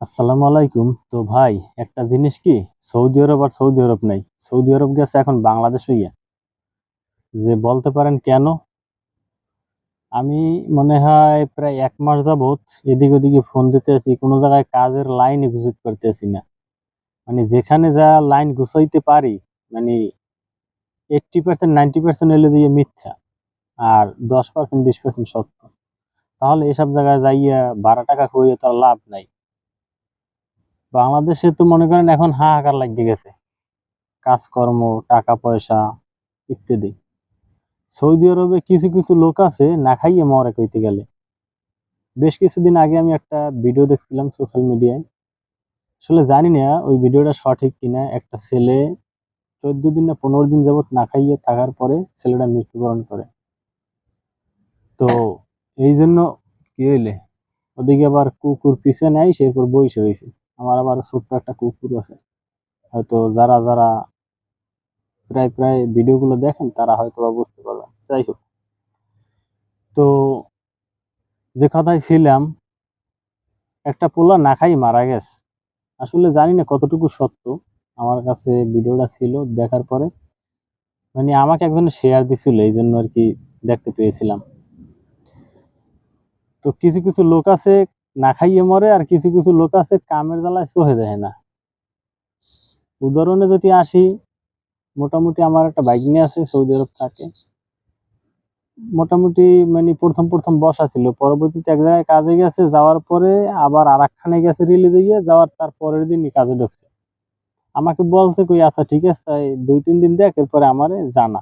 আসসালামু আলাইকুম। তো ভাই, একটা জিনিস কি? সৌদি আরব আর সৌদি আরব নাই। সৌদি আরব গেছে এখন বাংলাদেশ হইয়া। যে বলতে পারেন কেন? আমি মনে হয় প্রায় এক মাস যাবত এদিক ওদিকে ফোন দিতে আছি কোনো জায়গায় কাজের লাইন গুছাইতে পারতেছি না। মানে যেখানে যা লাইন গুছাইতে পারি মানে এইটটি পার্সেন্ট নাইনটি পার্সেন্ট এলে দিয়ে মিথ্যা আর দশ পার্সেন্ট বিশ পার্সেন্ট সত্য। তাহলে এসব জায়গায় যাইয়া বারো টাকা খুঁয়ে তো লাভ নাই। বাংলাদেশে তো মনে করেন এখন হাহাকার লাগিয়ে গেছে। কাজকর্ম, টাকা, পয়সা ইত্যাদি। সৌদি আরবে কিছু কিছু লোক আছে, না খাইয়ে মরে কইতে গেলে। বেশ কিছুদিন আগে আমি একটা ভিডিও দেখছিলাম সোশ্যাল মিডিয়ায়। আসলে জানি না ওই ভিডিওটা সঠিক কিনা। একটা ছেলে চোদ্দ দিন না পনেরো দিন যাবত না খাইয়ে থাকার পরে ছেলেটা মৃত্যুবরণ করে। তো এই জন্য কি হইলে? ওদিকে আবার কুকুর পিছনে নেয় সে সেরপর বইসে রয়েছে আমার আবার ছোট্ট একটা কুকুর আছে। হয়তো যারা যারা প্রায় প্রায় ভিডিওগুলো দেখেন, তারা হয়তো বা বুঝতে পারবেন। যাই হোক। তো যে কথায় ছিলাম, একটা পোলা না খাই মারা গেছে। আসলে জানি না কতটুকু সত্য। আমার কাছে ভিডিওটা ছিল দেখার পরে। মানে আমাকে একজন শেয়ার দিছিল এই জন্য আর কি দেখতে পেয়েছিলাম। তো কিছু কিছু লোক আছে না খাইয়ে মরে আর কিছু কিছু লোক আছে, কামের জ্বালায় সহে যায় না। উদাহরণে যদি আসি, মোটামুটি আমার একটা বাইক নিয়ে আছে, সৌদি আরব থাকে। মোটামুটি মানে প্রথম প্রথম বসা ছিল পরবর্তীতে এক জায়গায় কাজে গেছে, যাওয়ার পরে আবার আর একখানে গেছে রিলিজে গিয়ে, যাওয়ার তার পরের দিনই কাজে ঢুকছে। আমাকে বলছে কই আচ্ছা ঠিক আছে, তাই দুই তিন দিন দেখ, এরপরে আমারে জানা।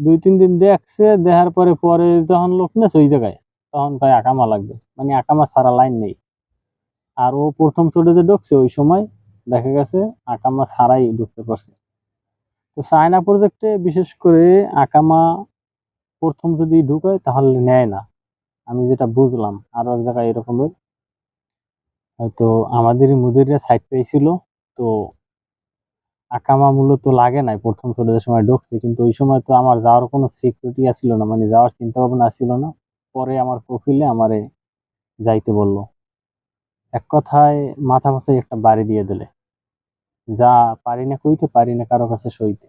দুই তিন দিন দেখছে, দেখার পরে পরে যখন লোক নেছে ওই জায়গায়। তখন তাই আকামা লাগবে। মানে আকামা সারা লাইন নেই। আর ও প্রথম চোটে ঢুকছে, ওই সময় দেখা গেছে আকামা ছাড়াই ঢুকতে পারছে। তো চায়না প্রজেক্টে বিশেষ করে আকামা প্রথম যদি ঢুকায়, তাহলে নেয় না। আমি যেটা বুঝলাম, আরও এক জায়গায় এরকমের। হয়তো আমাদেরই মুদিররা সাইড পেয়েছিল, তো আকামা মূলত লাগে নাই প্রথম চলে সময় ঢুকছে। কিন্তু ওই সময় তো আমার যাওয়ার কোনো সিকিউরিটি আসছিল না মানে যাওয়ার চিন্তা ভাবনা আসছিল না। পরে আমার প্রফিলে আমারে যাইতে বলল। এক কথায় মাথা মাথায় একটা বাড়ি দিয়ে দিলে। যা পারি না কইতে পারি না কারও কাছে সইতে।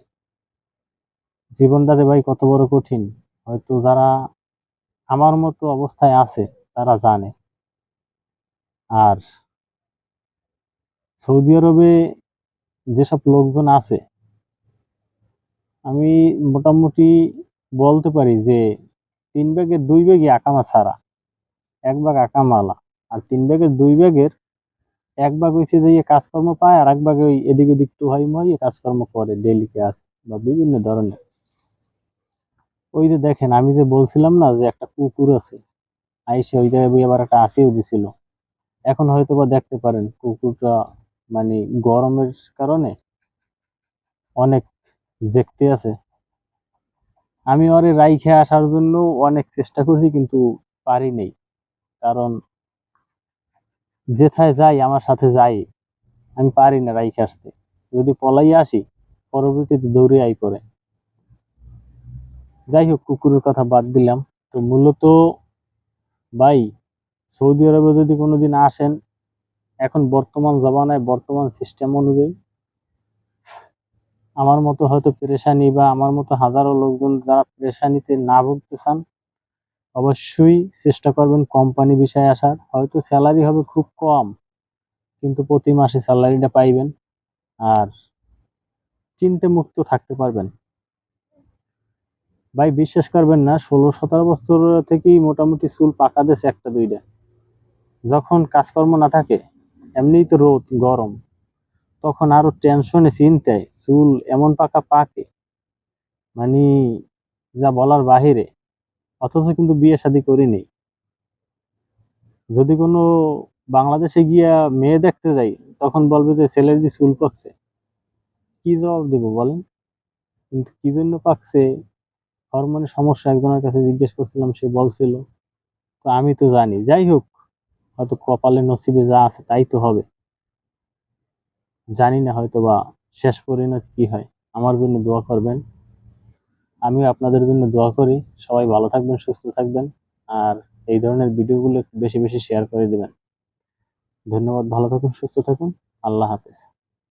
জীবনটাতে ভাই কত বড় কঠিন। হয়তো যারা আমার মতো অবস্থায় আছে, তারা জানে। আর সৌদি আরবে যেসব লোকজন আছে, আমি মোটামুটি বলতে পারি যে তিন ব্যাগের দুই ব্যাগই আকামা ছাড়া, এক ভাগ আকামালা আর তিন ব্যাগের দুই ব্যাগের, এক ভাগ হয়েছে যে ইয়ে কাজকর্ম পায়, আর এক ভাগ ওই এদিক ওদিক টুহাই মুহাই কাজকর্ম করে ডেলি কাজ বা বিভিন্ন ধরনের। ওই যে দেখেন, আমি যে বলছিলাম না যে একটা কুকুর আছে, আইসে ওই জায়গায় আবার একটা আসিও দিছিল। এখন হয়তো বা দেখতে পারেন, কুকুরটা মানে গরমের কারণে অনেক দেখতে আছে। আমি ওরে রাইখে আসার জন্য অনেক চেষ্টা করছি, কিন্তু পারি নেই। কারণ যেথায় যাই, আমার সাথে যাই। আমি পারি না রাইখে আসতে। যদি পলাই আসি, পরবর্তীতে দৌড়ে আই করে যাই হোক, কুকুরের কথা বাদ দিলাম। তো মূলত ভাই, সৌদি আরবে যদি কোনোদিন আসেন, এখন বর্তমান জমানায় বর্তমান সিস্টেম অনুযায়ী আমার মতো হয়তো পেরেশানি বা আমার মতো হাজারো লোকজন যারা পেরেশানিতে না ভুগতে চান, অবশ্যই চেষ্টা করবেন কোম্পানি বিষয়ে আসার। হয়তো স্যালারি হবে খুব কম, কিন্তু প্রতি মাসে স্যালারিটা পাইবেন আর চিন্তে মুক্ত থাকতে পারবেন। ভাই, বিশ্বাস করবেন না, ষোলো সতেরো বছর থেকেই মোটামুটি চুল পাকা দিয়েছে একটা দুইটা। যখন কাজকর্ম না থাকে, এমনিই তো রোদ, গরম। তখন আরও টেনশনে চিন্তায়, চুল এমন পাকা পাকে মানে যা বলার বাহিরে, অথচ কিন্তু বিয়ে শাদী করিনি। যদি কোনো বাংলাদেশে গিয়া মেয়ে দেখতে যাই, তখন বলবে যে, ছেলের যে চুল পাকছে। কি জবাব দেব বলেন? কিন্তু কি জন্য পাকছে? হরমোনের সমস্যা একজনের কাছে জিজ্ঞেস করছিলাম, সে বলছিল। তো আমি তো জানি, যাই হোক, হয়তো কপালে নসিবে যা আছে তাই তো হবে। জানি না হয়তো বা শেষ পরিণতি কি হয়। আমার জন্য দোয়া করবেন। আমিও আপনাদের জন্য দোয়া করি। সবাই ভালো থাকবেন, সুস্থ থাকবেন। আর এই ধরনের ভিডিওগুলো বেশি বেশি শেয়ার করে দেবেন। ধন্যবাদ, ভালো থাকুন, সুস্থ থাকুন। আল্লাহ হাফেজ।